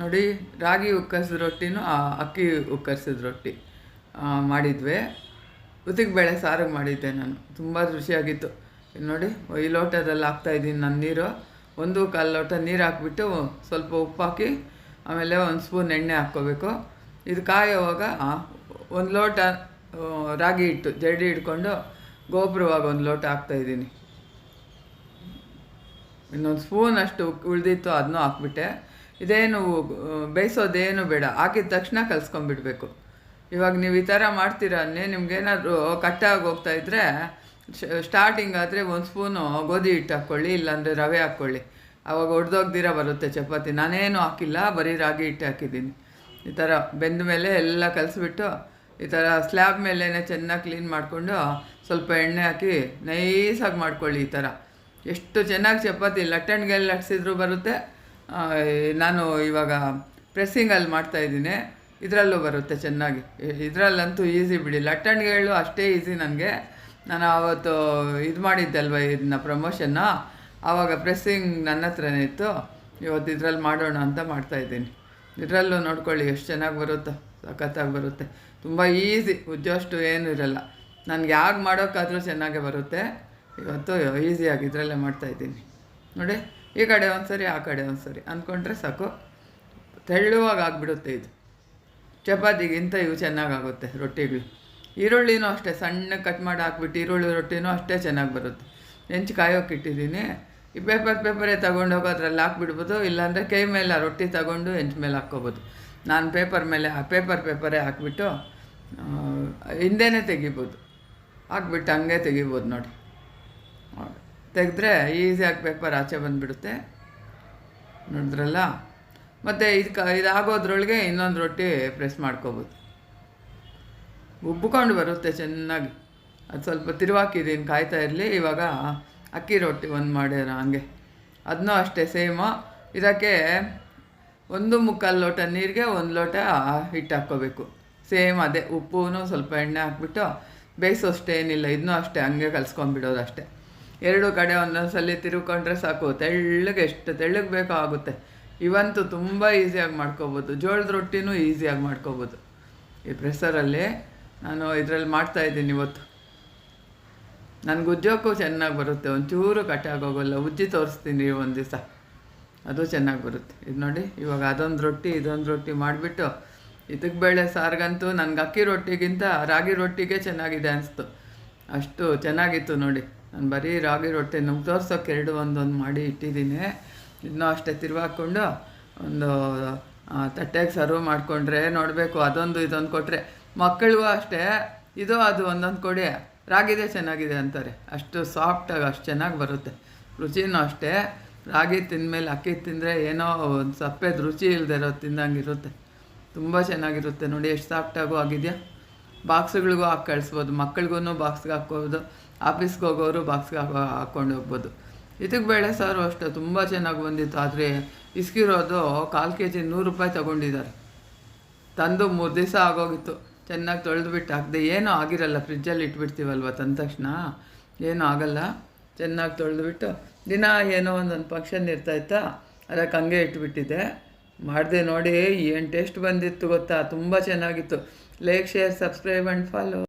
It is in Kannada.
ನೋಡಿ, ರಾಗಿ ಉಕ್ಕರ್ಸಿದ ರೊಟ್ಟಿನೂ ಅಕ್ಕಿ ಉಕ್ಕರ್ಸಿದ ರೊಟ್ಟಿ ಮಾಡಿದ್ವಿ. ಉತ್ತಿಗೆ ಬೇಳೆ ಸಾರಿಗೆ ಮಾಡಿದ್ದೆ ನಾನು. ತುಂಬ ರುಚಿಯಾಗಿತ್ತು. ನೋಡಿ, ಈ ಲೋಟದಲ್ಲಿ ಹಾಕ್ತಾಯಿದ್ದೀನಿ ನಾನು ನೀರು. ಒಂದು ಕಾಲು ಲೋಟ ನೀರು ಹಾಕ್ಬಿಟ್ಟು ಸ್ವಲ್ಪ ಉಪ್ಪು ಹಾಕಿ, ಆಮೇಲೆ ಒಂದು ಸ್ಪೂನ್ ಎಣ್ಣೆ ಹಾಕ್ಕೋಬೇಕು. ಇದು ಕಾಯೋವಾಗ ಒಂದು ಲೋಟ ರಾಗಿ ಹಿಟ್ಟು ಜಡಿ ಹಿಡ್ಕೊಂಡು ಗೋಬ್ರವಾಗ ಒಂದು ಲೋಟ ಹಾಕ್ತಾಯಿದ್ದೀನಿ ಇನ್ನೊಂದು ಸ್ಪೂನ್ ಅಷ್ಟು ಉಳಿದಿತ್ತು, ಅದನ್ನೂ ಹಾಕ್ಬಿಟ್ಟೆ. ಇದೇನು ಬೇಯಿಸೋದೇನು ಬೇಡ. ಹಾಕಿದ ತಕ್ಷಣ ಕಲ್ಸ್ಕೊಂಬಿಡ್ಬೇಕು ಇವಾಗ ನೀವು ಈ ಥರ ಮಾಡ್ತೀರಾ, ಅನ್ನೇ ನಿಮ್ಗೇನಾದರೂ ಕಟ್ಟಾಗಿ ಹೋಗ್ತಾ ಇದ್ದರೆ ಸ್ಟಾರ್ಟಿಂಗ್ ಆದರೆ ಒಂದು ಸ್ಪೂನು ಗೋಧಿ ಹಿಟ್ಟು ಹಾಕ್ಕೊಳ್ಳಿ, ಇಲ್ಲಾಂದರೆ ರವೆ ಹಾಕ್ಕೊಳ್ಳಿ. ಆವಾಗ ಒಡೆದೋಗ್ದಿರ ಬರುತ್ತೆ ಚಪಾತಿ. ನಾನೇನು ಹಾಕಿಲ್ಲ, ಬರೀ ರಾಗಿ ಹಿಟ್ಟು ಹಾಕಿದ್ದೀನಿ. ಈ ಥರ ಬೆಂದ ಮೇಲೆ ಎಲ್ಲ ಕಲಸಿಬಿಟ್ಟು, ಈ ಥರ ಸ್ಲ್ಯಾಬ್ ಮೇಲೇ ಚೆನ್ನಾಗಿ ಕ್ಲೀನ್ ಮಾಡಿಕೊಂಡು, ಸ್ವಲ್ಪ ಎಣ್ಣೆ ಹಾಕಿ ನೈಸಾಗಿ ಮಾಡ್ಕೊಳ್ಳಿ ಈ ಥರ ಎಷ್ಟು ಚೆನ್ನಾಗಿ ಚಪಾತಿ ಲಟ್ಟಣ್ಗೆಲ್ಲ ಲಟ್ಸಿದ್ರೂ ಬರುತ್ತೆ. ನಾನು ಇವಾಗ ಪ್ರೆಸ್ಸಿಂಗಲ್ಲಿ ಮಾಡ್ತಾಯಿದ್ದೀನಿ ಇದರಲ್ಲೂ ಬರುತ್ತೆ ಚೆನ್ನಾಗಿ. ಇದರಲ್ಲಂತೂ ಈಸಿ ಬಿಡಿ. ಲಟ್ಟಣಿಗೆಗಳು ಅಷ್ಟೇ ಈಸಿ ನನಗೆ. ನಾನು ಆವತ್ತು ಇದು ಮಾಡಿದ್ದಲ್ವ ಇದನ್ನ ಪ್ರಮೋಷನ್ನ? ಆವಾಗ ಪ್ರೆಸ್ಸಿಂಗ್ ನನ್ನ ಹತ್ರನೇ ಇತ್ತು. ಇವತ್ತು ಇದರಲ್ಲಿ ಮಾಡೋಣ ಅಂತ ಮಾಡ್ತಾಯಿದ್ದೀನಿ ಇದರಲ್ಲೂ ನೋಡ್ಕೊಳ್ಳಿ ಎಷ್ಟು ಚೆನ್ನಾಗಿ ಬರುತ್ತೋ. ಸಖತ್ತಾಗಿ ಬರುತ್ತೆ. ತುಂಬ ಈಸಿ. ಉಜ್ಜೋಷ್ಟು ಏನೂ ಇರಲ್ಲ. ನನಗೆ ಯಾರು ಮಾಡೋಕ್ಕಾದರೂ ಚೆನ್ನಾಗೇ ಬರುತ್ತೆ. ಇವತ್ತು ಈಸಿಯಾಗಿ ಇದರಲ್ಲೇ ಮಾಡ್ತಾಯಿದ್ದೀನಿ ನೋಡಿ. ಈ ಕಡೆ ಒಂದು ಸರಿ ಆ ಕಡೆ ಒಂದ್ಸರಿ ಅಂದ್ಕೊಂಡ್ರೆ ಸಾಕು. ತೆಳ್ಳುವಾಗ ಆಗಿಬಿಡುತ್ತೆ ಇದು. ಚಪಾತಿಗಿಂತ ಇವು ಚೆನ್ನಾಗಾಗುತ್ತೆ ರೊಟ್ಟಿಗಳು. ಈರುಳ್ಳಿನೂ ಅಷ್ಟೇ, ಸಣ್ಣ ಕಟ್ ಮಾಡಿ ಹಾಕ್ಬಿಟ್ಟು ಈರುಳ್ಳಿ ರೊಟ್ಟಿನೂ ಅಷ್ಟೇ ಚೆನ್ನಾಗಿ ಬರುತ್ತೆ. ಹೆಂಚು ಕಾಯೋಕೆ ಇಟ್ಟಿದ್ದೀನಿ. ಈ ಪೇಪರ್, ಪೇಪರೇ ತಗೊಂಡೋಗಿ ಅದ್ರಲ್ಲಿ ಹಾಕ್ಬಿಡ್ಬೋದು, ಇಲ್ಲಾಂದರೆ ಕೈ ಮೇಲೆ ರೊಟ್ಟಿ ತಗೊಂಡು ಹೆಂಚು ಮೇಲೆ ಹಾಕ್ಕೋಬೋದು. ನಾನು ಪೇಪರ್ ಮೇಲೆ, ಆ ಪೇಪರ್, ಪೇಪರೇ ಹಾಕ್ಬಿಟ್ಟು ಹಿಂದೆನೇ ತೆಗಿಬೋದು. ಹಾಕ್ಬಿಟ್ಟು ಹಂಗೆ ತೆಗಿಬೋದು ನೋಡಿ. ತೆಗೆದ್ರೆ ಈಸಿಯಾಗಿ ಪೇಪರ್ ಆಚೆ ಬಂದುಬಿಡುತ್ತೆ. ನೋಡಿದ್ರಲ್ಲ? ಮತ್ತು ಇದು ಕ ಇದಾಗೋದ್ರೊಳಗೆ ಇನ್ನೊಂದು ರೊಟ್ಟಿ ಪ್ರೆಸ್ ಮಾಡ್ಕೋಬೋದು. ಉಬ್ಬಿಕೊಂಡು ಬರುತ್ತೆ ಚೆನ್ನಾಗಿ. ಅದು ಸ್ವಲ್ಪ ತಿರುವಾಕಿದ್ದೀನಿ ಕಾಯ್ತಾ ಇರಲಿ, ಇವಾಗ ಅಕ್ಕಿ ರೊಟ್ಟಿ ಒಂದು ಮಾಡ್ಯಾರ ಹಂಗೆ. ಅದನ್ನೂ ಅಷ್ಟೇ, ಸೇಮು. ಇದಕ್ಕೆ ಒಂದು ಮುಕ್ಕಾಲು ಲೋಟ ನೀರಿಗೆ ಒಂದು ಲೋಟ ಹಿಟ್ಟು ಹಾಕ್ಕೋಬೇಕು. ಸೇಮ್ ಅದೇ ಉಪ್ಪು ಸ್ವಲ್ಪ ಎಣ್ಣೆ ಹಾಕ್ಬಿಟ್ಟು ಬೇಯಿಸೋಷ್ಟೇನಿಲ್ಲ ಇದನ್ನೂ ಅಷ್ಟೇ, ಹಂಗೆ ಕಲ್ಸ್ಕೊಂಡ್ಬಿಡೋದು ಅಷ್ಟೇ ಎರಡು ಕಡೆ ಒಂದೊಂದು ತಿರುಕೊಂಡ್ರೆ ಸಾಕು, ತೆಳ್ಳಗೆ ಎಷ್ಟು ತೆಳ್ಳಗೆ ಬೇಕೋ ಆಗುತ್ತೆ ಇವಂತೂ ತುಂಬ ಈಸಿಯಾಗಿ ಮಾಡ್ಕೋಬೋದು, ಜೋಳದ ರೊಟ್ಟಿನೂ ಈಸಿಯಾಗಿ ಮಾಡ್ಕೋಬೋದು. ಈ ಪ್ರೆಸರಲ್ಲಿ ನಾನು ಇದರಲ್ಲಿ ಮಾಡ್ತಾ ಇದ್ದೀನಿ ಇವತ್ತು. ನನಗೆ ಉಜ್ಜೋಕ್ಕೂ ಚೆನ್ನಾಗಿ ಬರುತ್ತೆ, ಒಂಚೂರು ಕಟ್ಟಾಗೋಗಲ್ಲ ಉಜ್ಜಿ ತೋರಿಸ್ತೀನಿ ಒಂದು ದಿವಸ. ಅದು ಚೆನ್ನಾಗಿ ಬರುತ್ತೆ. ಇದು ನೋಡಿ, ಇವಾಗ ಅದೊಂದು ರೊಟ್ಟಿ, ಇದೊಂದು ರೊಟ್ಟಿ ಮಾಡಿಬಿಟ್ಟು, ಇದಕ್ಕೆ ಬೇಳೆ ಸಾರಿಗಂತೂ ನನಗೆ ಅಕ್ಕಿ ರೊಟ್ಟಿಗಿಂತ ರಾಗಿ ರೊಟ್ಟಿಗೆ ಚೆನ್ನಾಗಿದೆ ಅನಿಸ್ತು. ಅಷ್ಟು ಚೆನ್ನಾಗಿತ್ತು ನೋಡಿ. ನಾನು ಬರೀ ರಾಗಿ ರೊಟ್ಟಿ ನಮ್ಗೆ ತೋರ್ಸೋಕೆ ಎರಡು ಒಂದೊಂದು ಮಾಡಿ ಇಟ್ಟಿದ್ದೀನಿ. ಇನ್ನೂ ಅಷ್ಟೇ ತಿರುವಾಕೊಂಡು ಒಂದು ತಟ್ಟೆಗೆ ಸರ್ವ್ ಮಾಡಿಕೊಂಡ್ರೆ ನೋಡಬೇಕು, ಅದೊಂದು ಇದೊಂದು ಕೊಟ್ಟರೆ ಮಕ್ಕಳಿಗೂ ಅಷ್ಟೇ, ಇದು ಅದು ಒಂದೊಂದು ಕೊಡಿ. ರಾಗಿದೆ ಚೆನ್ನಾಗಿದೆ ಅಂತಾರೆ. ಅಷ್ಟು ಸಾಫ್ಟಾಗಿ ಅಷ್ಟು ಚೆನ್ನಾಗಿ ಬರುತ್ತೆ. ರುಚಿನೂ ಅಷ್ಟೇ. ರಾಗಿ ತಿಂದಮೇಲೆ ಅಕ್ಕಿ ತಿಂದರೆ ಏನೋ ಒಂದು ಸಪ್ಪೆದು ರುಚಿ ಇಲ್ಲದೆ ಇರೋ ತಿಂದಂಗಿರುತ್ತೆ ತುಂಬ ಚೆನ್ನಾಗಿರುತ್ತೆ ನೋಡಿ. ಎಷ್ಟು ಸಾಫ್ಟಾಗೂ ಆಗಿದೆಯಾ? ಬಾಕ್ಸ್ಗಳಿಗೂ ಹಾಕಿ ಕಳಿಸ್ಬೋದು ಮಕ್ಳಿಗೂ ಬಾಕ್ಸ್ಗೆ ಹಾಕ್ಬೋದು, ಆಫೀಸ್ಗೆ ಹೋಗೋರು ಬಾಕ್ಸ್ಗೆ ಹಾಕೋ, ಹಾಕ್ಕೊಂಡು ಹೋಗ್ಬೋದು. ಇದಕ್ಕೆ ಬೇಳೆ ಸಾರು ಅಷ್ಟೇ, ತುಂಬ ಚೆನ್ನಾಗಿ ಬಂದಿತ್ತು. ಆದರೆ ಇಸ್ಕಿರೋದು ಕಾಲು ಕೆ ಜಿ ನೂರು ರೂಪಾಯಿ ತೊಗೊಂಡಿದ್ದಾರೆ. ತಂದು ಮೂರು ದಿವಸ ಆಗೋಗಿತ್ತು. ಚೆನ್ನಾಗಿ ತೊಳೆದು ಬಿಟ್ಟು ಹಾಕಿದೆ. ಏನೂ ಆಗಿರಲ್ಲ, ಫ್ರಿಜ್ಜಲ್ಲಿ ಇಟ್ಬಿಡ್ತೀವಲ್ವ ತಂದ ತಕ್ಷಣ? ಏನೂ ಆಗಲ್ಲ. ಚೆನ್ನಾಗಿ ತೊಳೆದುಬಿಟ್ಟು ದಿನ ಏನೋ ಒಂದೊಂದು ಫಂಕ್ಷನ್ ಇರ್ತಾಯಿತ್ತಾ ಅದಕ್ಕೆ ಹಂಗೆ ಇಟ್ಬಿಟ್ಟಿದ್ದೆ. ಮಾಡಿದೆ ನೋಡಿ, ಏನು ಟೇಸ್ಟ್ ಬಂದಿತ್ತು ಗೊತ್ತಾ? ತುಂಬ ಚೆನ್ನಾಗಿತ್ತು. Like share subscribe and follow.